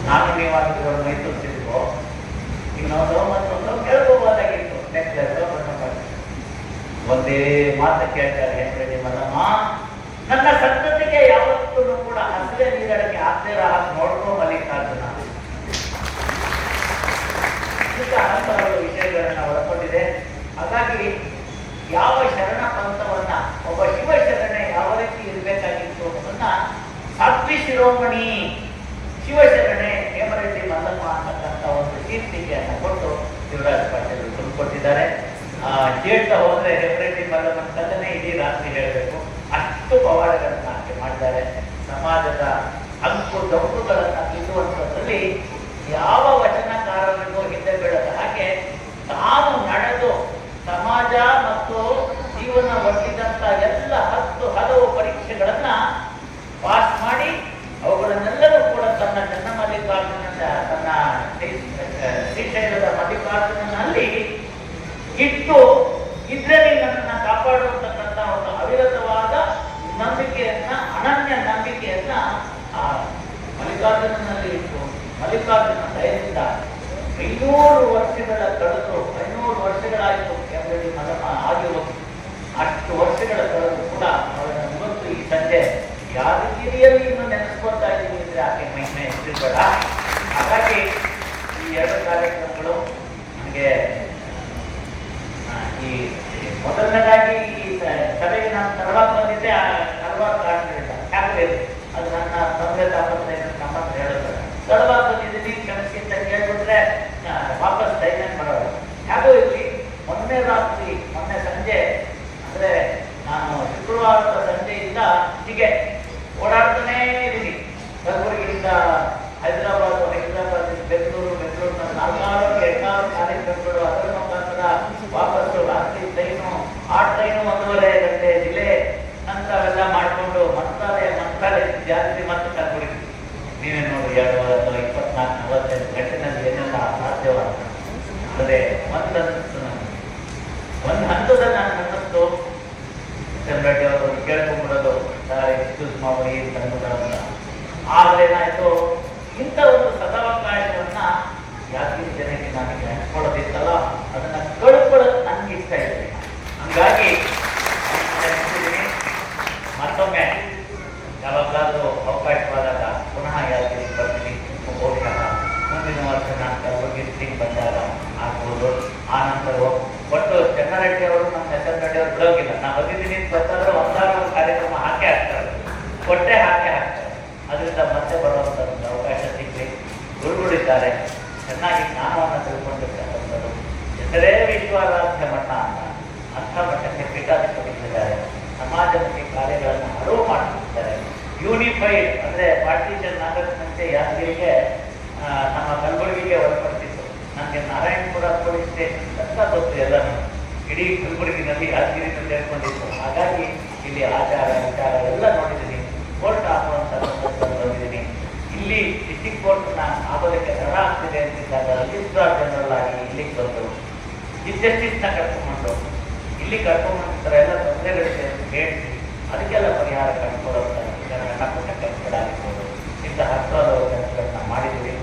ನಾನು ನೀವಾಗಿದ್ರು ಮೈಸೂರಿಸಿದ್ವು ಇನ್ನೊಂದು ಮತ್ತೊಂದು ಕೇಳ್ಕೋಬೋದಾಗಿತ್ತು ನೆಕ್ಲೆಸ್ ಒಂದೇ ಮಾತು ಕೇಳ್ತಾರೆ ಹೇಮರೆಡ್ಡಿ ಮಲ್ಲಮ್ಮ ನನ್ನ ಸಂತತಿಗೆ ಯಾವತ್ತೂ ಕೂಡ ಹಸಿರೆ ನೀರಡಿಕೆ ಆಗ್ತಿರ ಹಾಗೆ ನೋಡ್ಕೋ ಮಲ್ಲಿಕಾರ್ಜುನ. ಹಲವಾರು ವಿಷಯಗಳನ್ನ ಒಳಗೊಂಡಿದೆ. ಹಾಗಾಗಿ ಯಾವ ಶರಣ ಪಂಥವನ್ನ, ಒಬ್ಬ ಶಿವ ಶರಣ ಯಾವ ರೀತಿ ಇರಬೇಕಾಗಿತ್ತು ಅನ್ನೋದನ್ನ ಸಾತ್ವಿ ಶಿರೋಮಣಿ ಶಿವಶರಣೆ ಹೇಮರೆಡ್ಡಿ ಮಲ್ಲಮ್ಮ ಅಂತಕ್ಕಂಥ ಒಂದು ಶೀರ್ಷಿಕೆಯನ್ನು ಕೊಟ್ಟು ಶಿವರಾಜ್ ಪಾಟೀಲ್ ತುಂಬಿಕೊಟ್ಟಿದ್ದಾರೆ. ಕೇಳ್ತಾ ಹೋದ್ರೆ ಹೇಮರೆಡ್ಡಿ ಮಲ್ಲಮ್ಮನ ಕಥನೆ ಇಡೀ ರಾತ್ರಿ ಹೇಳಬೇಕು. ಅಷ್ಟು ಪವಾಡಗಳನ್ನು ಆಕೆ ಮಾಡಿದ್ದಾರೆ ಸಮಾಜದ ಅಂಕು ಡೊಂಕುಗಳನ್ನ ತಿನ್ನುವಂಥದ್ರಲ್ಲಿ ಯಾವ ವಚನಕಾರರಿಗೂ ಹಿಂದೆ ಬೀಳದ ಹಾಗೆ ತಾನು ನಡೆದು ಸಮಾಜ ಮತ್ತು ಜೀವನ ಒಡ್ಡಿದಂತ ಎಲ್ಲ ಹತ್ತು ಹಲವು ಪರೀಕ್ಷೆಗಳನ್ನ ಅನನ್ಯ ನಂಬಿಕೆಯನ್ನ ಆ ಮಲ್ಲಿಕಾರ್ಜುನನಲ್ಲಿ ಇತ್ತು. ಮಲ್ಲಿಕಾರ್ಜುನ ದಯದಿಂದ ಐನೂರು ವರ್ಷಗಳ ಕಳೆದು, ಐನೂರು ವರ್ಷಗಳಾಯಿತು ಎಂಬುದು ಮದಮ ಆಗಿರುವುದು ಅಷ್ಟು ವರ್ಷಗಳ ಕಳೆದು ಕೂಡ ಅವರನ್ನು ಇವತ್ತು ಈ ತಂದೆ ಯಾದಗಿರಿಯಲ್ಲಿ ಇನ್ನು ನೆನೆಸ್ಕೊಳ್ತಾ ಇದ್ದೀವಿ ಅಂದ್ರೆ ಆಕೆ ಮಹಿಮೆ ಎಷ್ಟಿರ್ಬೇಡ ಹಾಗಾಗಿ ಈ ಎರಡು ಕಾರ್ಯಕ್ರಮಗಳು ನನಗೆ ಈ ಮೊದಲನೇದಾಗಿ ಈ ಸಭೆಗೆ ನಾನು ತರವಾಗ ಬಂದಿದ್ದೆ, ಆ ಹಲವಾರು ಕಾರಣಗಳಿಂದ ಯಾಕೆ ಅದು ನನ್ನ ತಂದೆ ತಾಪತ್ರೆ ಹತ್ರ ಹೇಳಿದ್ರು ತಡವಾಗಿ ಬಂದಿದ್ದೀನಿ ಕ್ಷಮಿಸಿ ಅಂತ ಕೇಳ್ಬಿಟ್ರೆ ವಾಪಸ್ ಡೈಮೆಂಟ್ ಮಾಡೋದು ಯಾಕೋ ಇಲ್ಲಿ ಮೊನ್ನೆ ರಾತ್ರಿ, ಮೊನ್ನೆ ಸಂಜೆ, ಅಂದ್ರೆ ನಾನು ಶುಕ್ರವಾರದ ಸಂಜೆಯಿಂದ ಹೀಗೆ ಓಡಾಡ್ತಾನೇ ಇದ್ದೀನಿ. ಕಲಬುರಗಿಯಿಂದ ಹೈದರಾಬಾದ್ ಹೈದರಾಬಾದ್, ಬೆಂಗಳೂರು ಬೆಂಗಳೂರು ನಾಲ್ಕಾರು ಎಂಟಾರು ಕಾರ್ಯಕ್ರಮಗಳು ಅದರ ಮುಖಾಂತರ ವಾಪಸ್ಸು ರಾತ್ರಿ ಟ್ರೈನು ಆ ಟ್ರೈನು ಒಂದೂವರೆ ಗಂಟೆ ಡಿಲೇ ನಂತರವೆಲ್ಲ ಮಾಡಿಕೊಂಡು ಮಂತ್ರಾಲಯ ಮಂತ್ರಾಲಯ ಜಾಸ್ತಿ ಮತ್ತೆ ನೀವೇ ನೋಡಿ ಎರಡು ಇಪ್ಪತ್ನಾಲ್ಕು ನಲವತ್ತೈದು ಗಂಟೆನಲ್ಲಿ ಏನೆಲ್ಲ ಸಾಧ್ಯವಾದ ಆದರೆ ಒಂದು ನಾನು ಅವರು ಕೇಳ್ಕೊಂಡ್ಬಿಡೋದು ಸರ್ ಎಕ್ಸ್ಕ್ಯೂಸ್ ಮಾಡಿ ಅಂತ ಅಂದ್ಬಿಡೋದು ಆದ್ರೆ ಏನಾಯ್ತು, ಇಂಥ ಒಂದು ಸದಾವಕಾಶವನ್ನ ಯಾಕೆ ಜನಕ್ಕೆ ನನಗೆ ಹಂಚ್ಕೊಳ್ಳೋದಿತ್ತಲ್ಲ ಅದನ್ನ ಕಳ್ಕೊಳ್ಳೋದು ನನ್ಗೆ ಇಷ್ಟ ಇದೆ ಹಂಗಾಗಿ ನೆನ್ಪಿದ್ದೀನಿ. ಮತ್ತೊಮ್ಮೆ ಯಾವಾಗಲಾದ್ರೂ ಅವಕಾಶವಾದಾಗ ಪುನಃ ಯಾದಗಿರಿ ಬರ್ತೀನಿ ಬಹುಶಃ ಮುಂದಿನ ವರ್ಷ ನಾನು ಕಲಬುರಗಿ ಬಂದಾಗ ಆಗ್ಬೋದು. ಆ ನಂತರ ಒಟ್ಟು ಚೆನ್ನರೆಡ್ಡಿ ಅವರು ನಮ್ಮ ಹೆಸರು ಅವರು ಬಿಡೋಗಿಲ್ಲ ನಾವು ಬಂದಿದ್ದೀನಿ ಬಂದಾದ್ರೆ ಒಂದಾರು ಒಂದು ಕಾರ್ಯಕ್ರಮ ಹಾಕೇ ಹಾಕ್ತಾರೆ ಕೊಟ್ಟೆ ಹಾಕೇ ಹಾಕ್ತಾರೆ ಅದರಿಂದ ಮತ್ತೆ ಬರುವಂಥ ಅವಕಾಶ ಸಿಗಲಿ. ಗುರುಗಳಿದ್ದಾರೆ. ಚೆನ್ನಾಗಿ ಜ್ಞಾನವನ್ನು ತಿಳ್ಕೊಂಡಿರ್ತಕ್ಕಂಥದ್ದು ಹೆಸರೇ ವಿಶ್ವಾರಾಧ್ಯ ಮಠ ಅಂತ ಅಂಥ ಮಟ್ಟಕ್ಕೆ ಪೀಠಾಧಿಪತಿಗಳಿದ್ದಾರೆ. ಸಮಾಜಮುಖಿ ಕಾರ್ಯಗಳನ್ನು ಅರಿವು ಮಾಡ್ತಿದ್ದಾರೆ. ಯೂನಿಫೈಡ್ ಅಂದ್ರೆ ಪಾರ್ಟಿಷನ್ ಆಗದಂತೆ ಯಾದಗಿರಿಗೆ ಆ, ನಮ್ಮ ಕಲಬುರಗಿಗೆ ಒಳಪಡ್ತಿತ್ತು ನನಗೆ ನಾರಾಯಣಪುರ ಪೊಲೀಸ್ ಸ್ಟೇಷನ್ ತಕ್ಕ ಗೊತ್ತು ಎಲ್ಲ ಇಡೀ ಕಲಬುರಗಿನಲ್ಲಿ ಯಾದಗಿರಿನಲ್ಲಿ ಸೇರ್ಕೊಂಡಿತ್ತು. ಹಾಗಾಗಿ ಇಲ್ಲಿ ಆಚಾರ ವಿಚಾರ ಎಲ್ಲ ನೋಡಿದ್ದೀನಿ. ಕೋರ್ಟ್ ಸಂದರ್ಭದಲ್ಲಿ ಬಂದಿದ್ದೀನಿ ಇಲ್ಲಿ ಡಿಸ್ಟಿಕ್ ಕೋರ್ಟ್ನ ಆಗೋದಕ್ಕೆ ತಡ ಆಗ್ತಿದೆ ಅಂತಿದ್ದಾಗ ರಿಜಿಸ್ಟ್ರಾರ್ ಜನರಲ್ ಆಗಿ ಇಲ್ಲಿಗೆ ಬಂದು ಜಸ್ಟಿಸ್ನ ಕರ್ಕೊಂಡು ಇಲ್ಲಿ ಕರ್ಕೊಂಡ್ಬಂದ್ರೆ ಎಲ್ಲ ತೊಂದರೆಗಳಿದೆ ಅಂತ ಹೇಳಿ ಅದಕ್ಕೆಲ್ಲ ಪರಿಹಾರ ಕಂಡುಕೊಳ್ಳುವಂಥ ಕಟ್ಟಡ ಪುಟ್ಟ ಕೆಲಸಗಳಾಗಿರ್ಬೋದು ಇಂಥ ಹತ್ತಾರು ಕೆಲಸಗಳನ್ನ ಮಾಡಿದ್ದೀವಿ.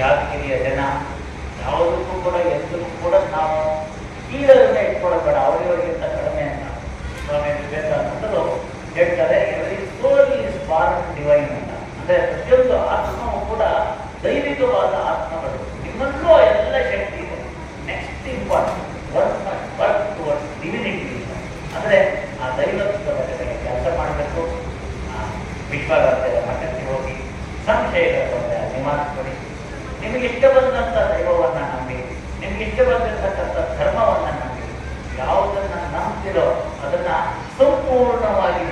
ಯಾದಗಿರಿಯ ಜನ ಯಾವುದಕ್ಕೂ ಕೂಡ ಎಲ್ಲಕ್ಕೂ ಕೂಡ ನಾವು ಕೀಳನ್ನ ಇಟ್ಕೊಳ್ಳಬೇಡ ಅವರಿವರಿಗಿಂತ ಕಡಿಮೆ ಅಂತ ಸ್ವಾಮಿ ವಿವೇಕಾನಂದರು ಹೇಳ್ತಾರೆ every soul is born divine ಅಂತ. ಅಂದ್ರೆ ಪ್ರತಿಯೊಂದು ಆತ್ಮವು ಕೂಡ ದೈವಿಕವಾದ ಆತ್ಮಗಳು ನಿಮ್ಮಲ್ಲೂ ಆ ಎಲ್ಲ ಶಕ್ತಿ ಇದೆ next important work work towards divinity ಅಂದ್ರೆ ಆ ದೈವತ್ವದ ಜೊತೆಗೆ ಕೆಲಸ ಮಾಡಬೇಕು ವಿಶ್ವಾರಾಧ್ಯ ಮಠಕ್ಕೆ ಹೋಗಿ ಸಂಶಯಗಳ ತೊಂದರೆ ನಿವಾರಿಸಿಕೊಳ್ಳಿ ನಿಮಗೆ ಇಷ್ಟ ಬಂದಂಥ ದೈವವನ್ನ ನಂಬಿ ನಿಮ್ಗೆ ಧರ್ಮವನ್ನು ಯಾವುದನ್ನು ನಂಬ್ತಿರೋ ಅದನ್ನ ಸಂಪೂರ್ಣವಾಗಿ